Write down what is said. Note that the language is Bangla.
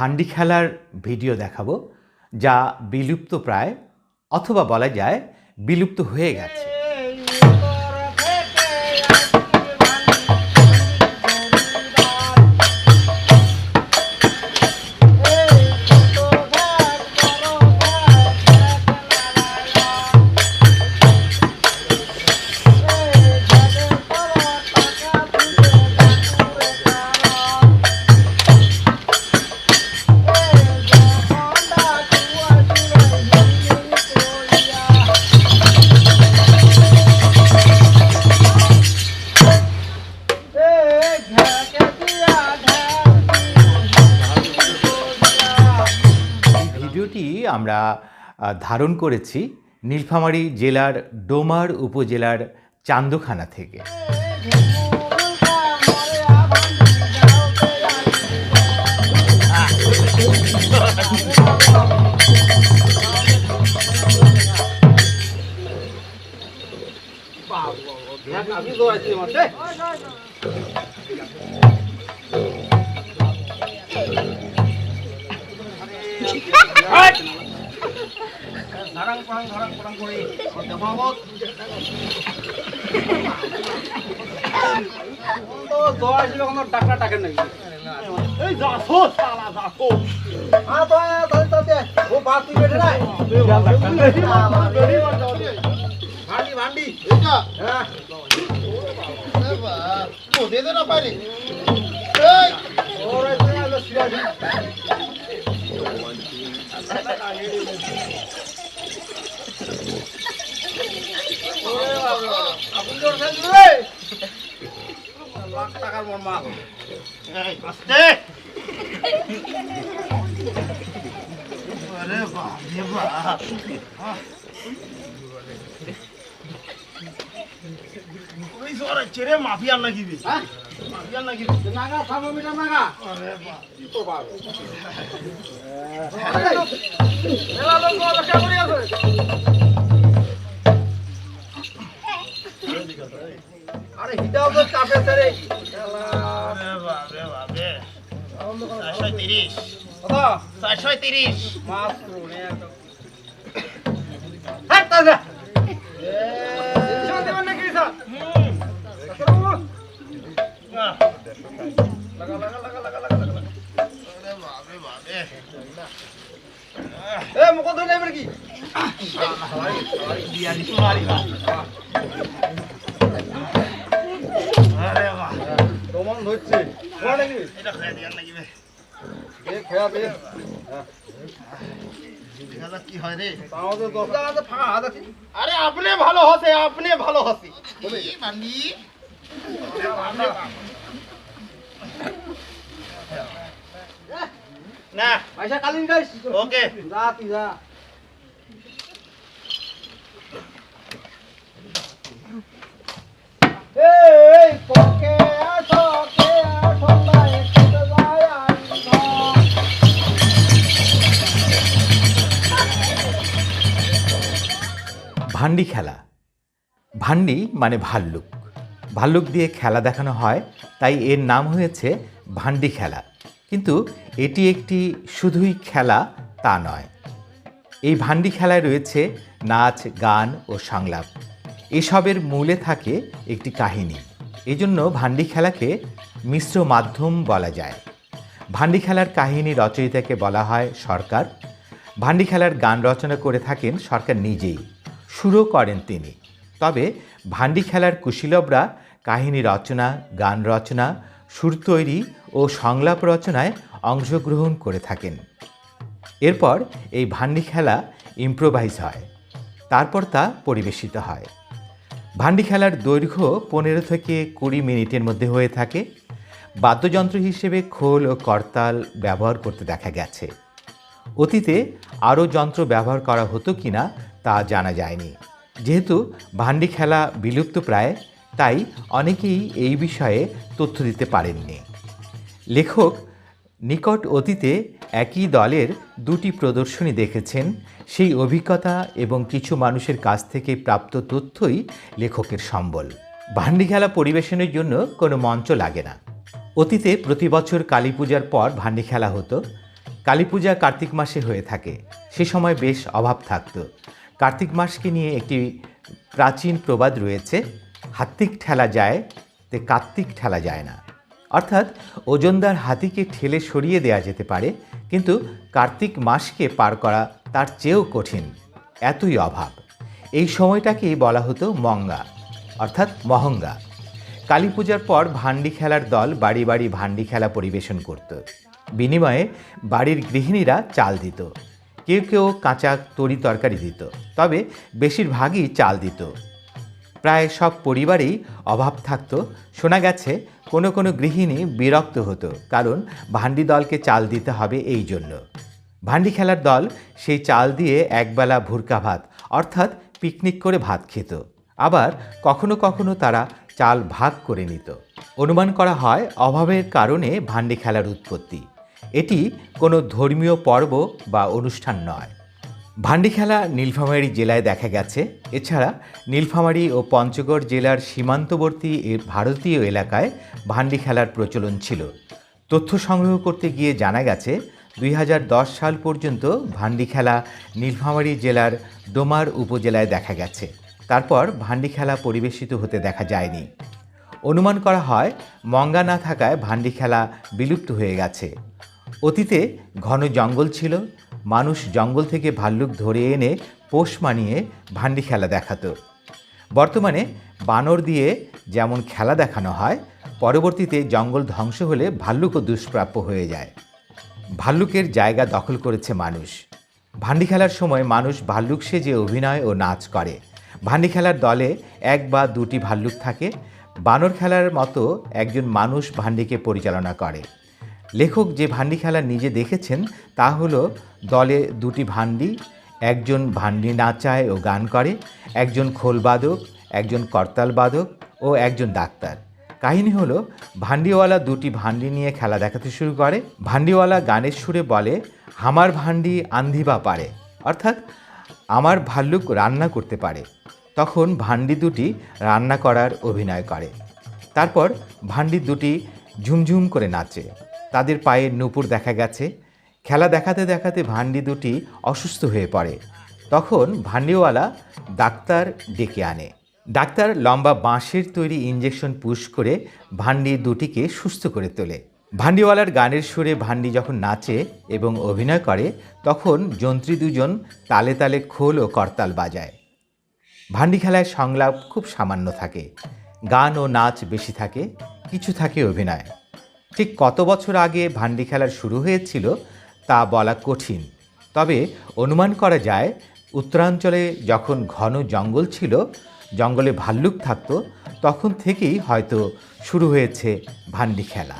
ভান্ডি খেলার ভিডিও দেখাবো যা বিলুপ্ত প্রায় অথবা বলা যায় বিলুপ্ত হয়ে গেছে। ভিডিওটি আমরা ধারণ করেছি নীলফামারী জেলার ডোমার উপজেলার চান্দখানা থেকে। এই যাসো সালা যাসো ভান্ডি ভান্ডি এটা হ্যাঁ ও দে দে না পারে এই ওরে তুই আলো সিরাজি লাখ টাকার মন মাল আস্তে আরে বাপ রে বাপ ওই সরে চেরে মাফিয়ার নাকি বে? হ্যাঁ? আরে হিটাও তো চাপে রে চারশো তিরিশ চারশো তিরিশ মাত্র হ্যাঁ তাজা ধরছে। এটা খেয়ে আরে আপনি ভালো হসে আপনি ভালো হসি। না। পয়সা কালিন গাইস ওকে। যা তুই যা। এই পকে আসো কে আসো তাই একটু যায় আসো ভান্ডি খেলা। ভান্ডি মানে ভাল্লুক। ভাল্লুক দিয়ে খেলা দেখানো হয় তাই এর নাম হয়েছে ভান্ডি খেলা। কিন্তু এটি একটি শুধুই খেলা, তা নয়। এই ভান্ডি খেলায় রয়েছে নাচ, গান ও সংলাপ। এসবের মূলে থাকে একটি কাহিনী। এজন্য ভান্ডি খেলাকে মিশ্র মাধ্যম বলা যায়। ভান্ডি খেলার কাহিনী রচয়িতাকে বলা হয় সরকার। ভান্ডি খেলার গান রচনা করে থাকেন সরকার নিজেই। শুরু করেন তিনি। তবে ভান্ডি খেলার কুশীলবরা কাহিনী রচনা, গান রচনা সুর তৈরি ও সংলাপ রচনায় অংশগ্রহণ করে থাকেন। এরপর এই ভান্ডি খেলা ইম্প্রোভাইজ হয়, তারপর তা পরিবেশিত হয়। ভান্ডি খেলার দৈর্ঘ্য পনেরো থেকে কুড়ি মিনিটের মধ্যে হয়ে থাকে। বাদ্যযন্ত্র হিসেবে খোল ও করতাল ব্যবহার করতে দেখা গেছে। অতীতে আরও যন্ত্র ব্যবহার করা হতো কিনা তা জানা যায়নি। যেহেতু ভান্ডি খেলা বিলুপ্ত প্রায় তাই অনেকেই এই বিষয়ে তথ্য দিতে পারেননি। লেখক নিকট অতীতে একই দলের দুটি প্রদর্শনী দেখেছেন, সেই অভিজ্ঞতা এবং কিছু মানুষের কাছ থেকে প্রাপ্ত তথ্যই লেখকের সম্বল। ভান্ডি খেলা পরিবেশনের জন্য কোনো মঞ্চ লাগে না। অতীতে প্রতি বছর কালী পূজার পর ভান্ডি খেলা হতো। কালী পূজা কার্তিক মাসে হয়ে থাকে। সে সময় বেশ অভাব থাকতো। কার্তিক মাসকে নিয়ে একটি প্রাচীন প্রবাদ রয়েছে হাত্তিক ঠেলা যায়, তে কার্তিক ঠেলা যায় না। অর্থাৎ ওজনদার হাতিকে ঠেলে সরিয়ে দেওয়া যেতে পারে, কিন্তু কার্তিক মাসকে পার করা তার চেয়েও কঠিন। এতই অভাব। এই সময়টাকেই বলা হতো মঙ্গা, অর্থাৎ মহঙ্গা। কালী পূজার পর ভান্ডি খেলার দল বাড়ি বাড়ি ভান্ডি খেলা পরিবেশন করত। বিনিময়ে বাড়ির গৃহিণীরা চাল দিত। কেউ কেউ কাঁচা তরি তরকারি দিত, তবে বেশিরভাগই চাল দিত। প্রায় সব পরিবারেই অভাব থাকতো। শোনা গেছে, কোনো কোনো গৃহিণী বিরক্ত হতো, কারণ ভান্ডি দলকে চাল দিতে হবে এই জন্য। ভান্ডি খেলার দল সেই চাল দিয়ে একবেলা ভুরকা ভাত, অর্থাৎ পিকনিক করে ভাত খেত। আবার কখনো কখনো তারা চাল ভাগ করে নিত। অনুমান করা হয়, অভাবের কারণে ভান্ডি খেলার উৎপত্তি। এটি কোনো ধর্মীয় পর্ব বা অনুষ্ঠান নয়। ভান্ডি খেলা নীলফামারী জেলায় দেখা গেছে। এছাড়া নীলফামারী ও পঞ্চগড় জেলার সীমান্তবর্তী ভারতীয় এলাকায় ভান্ডি খেলার প্রচলন ছিল। তথ্য সংগ্রহ করতে গিয়ে জানা গেছে, দুই হাজার দশ সাল পর্যন্ত ভান্ডি খেলা নীলফামারী জেলার ডোমার উপজেলায় দেখা গেছে। তারপর ভান্ডি খেলা পরিবেশিত হতে দেখা যায়নি। অনুমান করা হয়, মঙ্গা না থাকায় ভান্ডি খেলা বিলুপ্ত হয়ে গেছে। অতীতে ঘন জঙ্গল ছিল মানুষ জঙ্গল থেকে ভাল্লুক ধরে এনে পোষ মানিয়ে ভান্ডি খেলা দেখাতো। বর্তমানে বানর দিয়ে যেমন খেলা দেখানো হয়, পরবর্তীতে জঙ্গল ধ্বংস হলে ভাল্লুকও দুষ্প্রাপ্য হয়ে যায়। ভাল্লুকের জায়গা দখল করেছে মানুষ। ভান্ডি খেলার সময় মানুষ ভাল্লুক সেজে অভিনয় ও নাচ করে। ভান্ডি খেলার দলে এক বা দুটি ভাল্লুক থাকে। বানর খেলার মতো একজন মানুষ ভান্ডিকে পরিচালনা করে। লেখক যে ভান্ডি খেলা নিজে দেখেছেন, তা হলো দলে দুটি ভান্ডি একজন ভান্ডি নাচায় ও গান করে, একজন খোলবাদক একজন করতাল বাদক ও একজন ডাক্তার। কাহিনী হলো ভান্ডিওয়ালা দুটি ভান্ডি নিয়ে খেলা দেখাতে শুরু করে। ভান্ডিওয়ালা গানের সুরে বলে হামার ভান্ডি আন্ধিবা পারে। অর্থাৎ, আমার ভাল্লুক রান্না করতে পারে। তখন ভান্ডি দুটি রান্না করার অভিনয় করে। তারপর ভান্ডি দুটি ঝুমঝুম করে নাচে। তাদের পায়ে নুপুর দেখা গেছে। খেলা দেখাতে দেখাতে ভান্ডি দুটি অসুস্থ হয়ে পড়ে। তখন ভান্ডিওয়ালা ডাক্তার ডেকে আনে। ডাক্তার লম্বা বাঁশের তৈরি ইঞ্জেকশন পুশ করে ভান্ডি দুটিকে সুস্থ করে তোলে। ভান্ডিওয়ালার গানের সুরে ভান্ডি যখন নাচে এবং অভিনয় করে, তখন যন্ত্রী দুজন তালে তালে খোল ও করতাল বাজায়। ভান্ডি খেলায় সংলাপ খুব সামান্য থাকে। গান ও নাচ বেশি থাকে, কিছু থাকে অভিনয়। ঠিক কত বছর আগে ভান্ডি খেলার শুরু হয়েছিল তা বলা কঠিন। তবে অনুমান করা যায়, উত্তরাঞ্চলে যখন ঘন জঙ্গল ছিল, জঙ্গলে ভাল্লুক থাকত, তখন থেকেই হয়তো শুরু হয়েছে ভান্ডি খেলা।